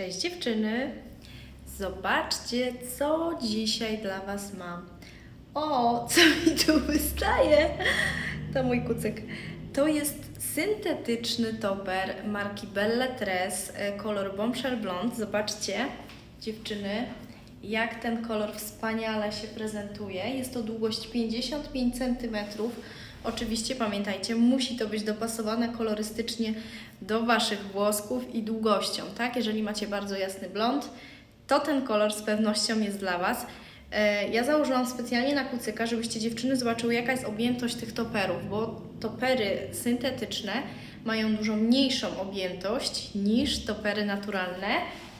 Cześć dziewczyny! Zobaczcie, co dzisiaj dla Was mam. O, co mi tu wystaje? To mój kucyk. To jest syntetyczny toper marki Belle Tres, e, kolor Bombshell Blond. Zobaczcie, dziewczyny, jak ten kolor wspaniale się prezentuje. Jest to długość 55 cm. Oczywiście pamiętajcie, musi to być dopasowane kolorystycznie do Waszych włosków i długością, tak? Jeżeli macie bardzo jasny blond, to ten kolor z pewnością jest dla Was. E, Ja założyłam specjalnie na kucyka, żebyście dziewczyny zobaczyły, jaka jest objętość tych toperów, bo topery syntetyczne mają dużo mniejszą objętość niż topery naturalne.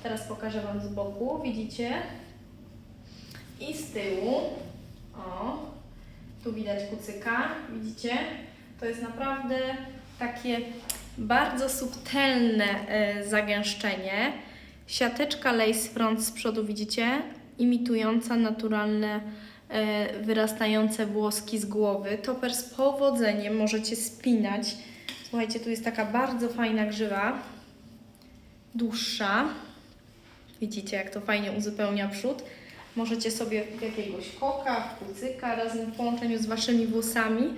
Teraz pokażę Wam z boku, widzicie? I z tyłu. Tu widać kucyka, widzicie? To jest naprawdę takie bardzo subtelne e, zagęszczenie. Siateczka lace front z przodu, widzicie? Imitująca naturalne, e, wyrastające włoski z głowy. Toper z powodzeniem możecie spinać. Słuchajcie, tu jest taka bardzo fajna grzywa, dłuższa. Widzicie, jak to fajnie uzupełnia przód. Możecie sobie w jakiegoś koka, w kucyka, razem w połączeniu z Waszymi włosami.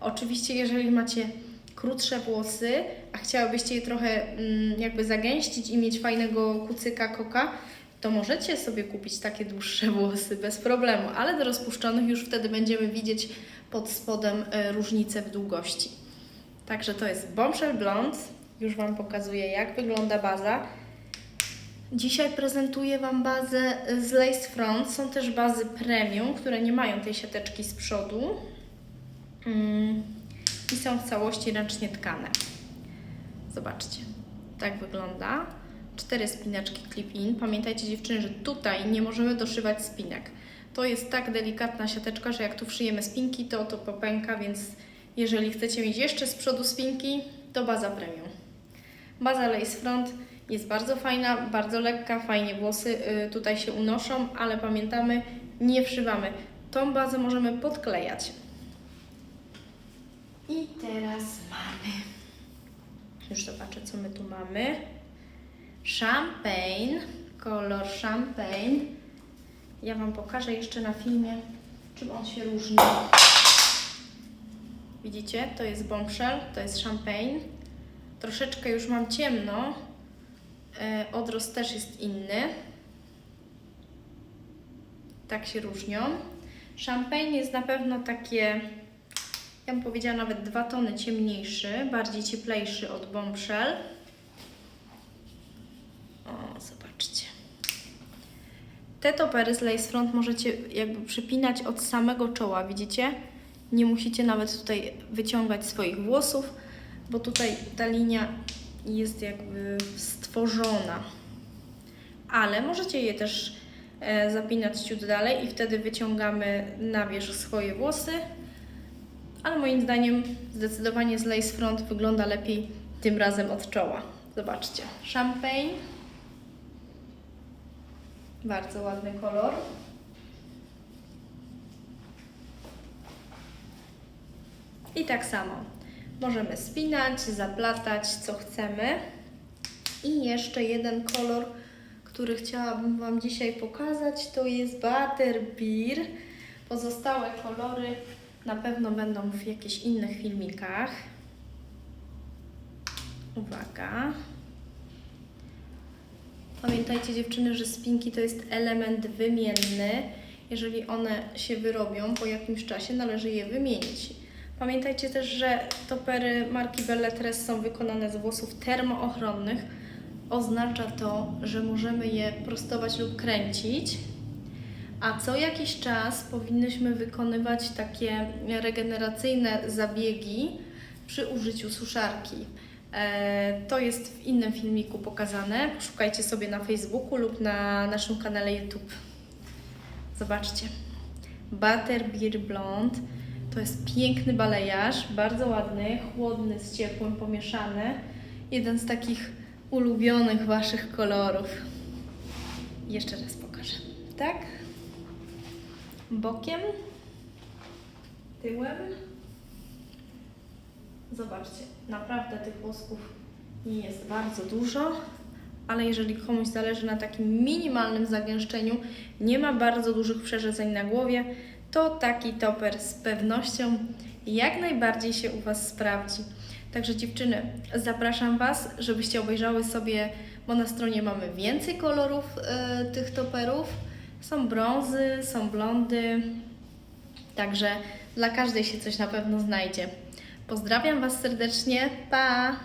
Oczywiście, jeżeli macie krótsze włosy, a chciałybyście je trochę mm, jakby zagęścić i mieć fajnego kucyka, koka, to możecie sobie kupić takie dłuższe włosy bez problemu, ale do rozpuszczonych już wtedy będziemy widzieć pod spodem e, różnicę w długości. Także to jest Bombshell Blond. Już Wam pokazuję, jak wygląda baza. Dzisiaj prezentuję Wam bazę z Lace Front. Są też bazy premium, które nie mają tej siateczki z przodu. Mm. I są w całości ręcznie tkane. Zobaczcie, tak wygląda. Cztery spinaczki clip-in. Pamiętajcie dziewczyny, że tutaj nie możemy doszywać spinek. To jest tak delikatna siateczka, że jak tu wszyjemy spinki, to to popęka, więc jeżeli chcecie mieć jeszcze z przodu spinki, to baza premium. Baza Lace Front jest bardzo fajna, bardzo lekka, fajnie włosy y, tutaj się unoszą, ale pamiętamy, nie wszywamy. Tą bazę możemy podklejać. I teraz mamy. Już zobaczę, co my tu mamy. Champagne, kolor champagne. Ja Wam pokażę jeszcze na filmie, czym on się różni. Widzicie, to jest bombshell, to jest champagne. Troszeczkę już mam ciemno. E, Odrost też jest inny. Tak się różnią. Champagne jest na pewno takie ja bym powiedziała nawet dwa tony ciemniejszy, bardziej cieplejszy od Bombshell. O, zobaczcie. Te topery z Lace Front możecie jakby przypinać od samego czoła, widzicie? Nie musicie nawet tutaj wyciągać swoich włosów, bo tutaj ta linia jest jakby stworzona. Ale możecie je też e, zapinać ciut dalej i wtedy wyciągamy na wierzch swoje włosy ale moim zdaniem zdecydowanie z Lace Front wygląda lepiej tym razem od czoła. Zobaczcie, champagne, bardzo ładny kolor. I tak samo możemy spinać, zaplatać, co chcemy. I jeszcze jeden kolor, który chciałabym Wam dzisiaj pokazać, to jest Butterbeer. Pozostałe kolory na pewno będą w jakichś innych filmikach. Uwaga. Pamiętajcie dziewczyny, że spinki to jest element wymienny. Jeżeli one się wyrobią po jakimś czasie, należy je wymienić. Pamiętajcie też, że topery marki Belletres są wykonane z włosów termoochronnych. Oznacza to, że możemy je prostować lub kręcić, a co jakiś czas powinnyśmy wykonywać takie regeneracyjne zabiegi przy użyciu suszarki. E, To jest w innym filmiku pokazane. Poszukajcie sobie na Facebooku lub na naszym kanale YouTube. Zobaczcie. Butterbeer Blond. To jest piękny balejarz, bardzo ładny, chłodny z ciepłym pomieszany. Jeden z takich ulubionych Waszych kolorów. Jeszcze raz pokażę. Tak? bokiem, tyłem. Zobaczcie, naprawdę tych włosków nie jest bardzo dużo, ale jeżeli komuś zależy na takim minimalnym zagęszczeniu, nie ma bardzo dużych przerzedzeń na głowie, to taki toper z pewnością jak najbardziej się u Was sprawdzi. Także dziewczyny, zapraszam Was, żebyście obejrzały sobie, bo na stronie mamy więcej kolorów e, tych toperów. Są brązy, są blondy, także dla każdej się coś na pewno znajdzie. Pozdrawiam Was serdecznie, pa!